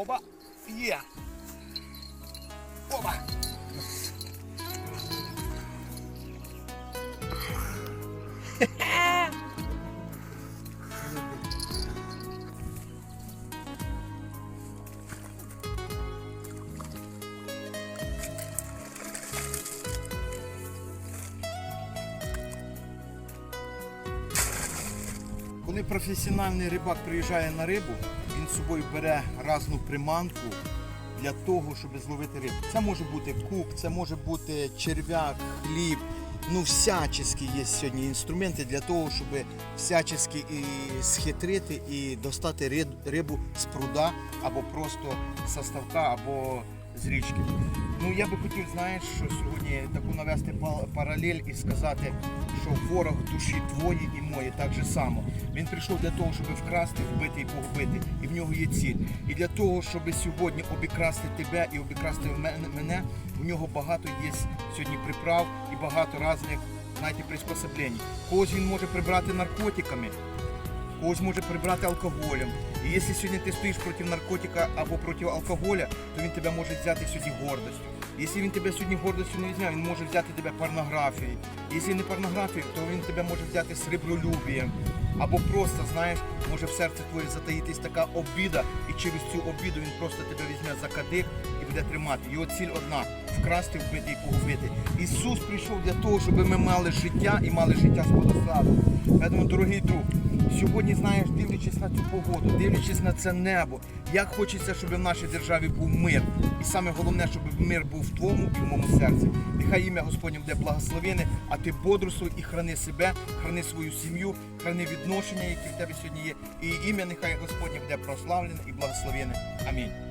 好吧哎呀爆吧。Коли професіональний рибак приїжджає на рибу, він з собою бере разну приманку для того, щоб зловити рибу. Це може бути кук, це може бути черв'як, хліб. Ну, всячески є сьогодні інструменти для того, щоб всячески і схитрити і достати риб- рибу з пруда або просто з ставка, або з річки. Ну я би хотів, знаєш, що сьогодні таку навести па- паралель і сказати, що ворог душі твої і мої так же само. Він прийшов для того, щоб вкрасти, вбити і погубити. І в нього є ціль. І для того, щоб сьогодні обікрасти тебе і обікрасти мене, у нього багато є сьогодні приправ і багато різних, знаєте, приспособлень. Когось він може прибрати наркотиками, когось може прибрати алкоголем. І якщо сьогодні ти стоїш проти наркотика або проти алкоголя, то він тебе може взяти сьогодні гордостю. Якщо він тебе сьогодні гордостю не візьме, він може взяти тебе порнографією. Якщо не порнографією, то він тебе може взяти сріблолюбієм. Або просто, знаєш, може в серці твоє затаїтись така обіда, і через цю обіду він просто тебе візьме за кадик і буде тримати. Його ціль одна вкрасти, вбити і погубити. Ісус прийшов для того, щоб ми мали життя і мали життя з водосладу. Тому, дорогий друг, сьогодні знаєш, дивлячись на цю погоду, дивлячись на це небо, як хочеться, щоб в нашій державі був мир. І саме головне, щоб мир був в твоєму і в моєму серці. Нехай ім'я Господнє буде благословене, а ти бодрствуй і храни себе, храни свою сім'ю, храни відношення, які в тебе сьогодні є. І ім'я нехай Господнє буде прославлене і благословене. Амінь.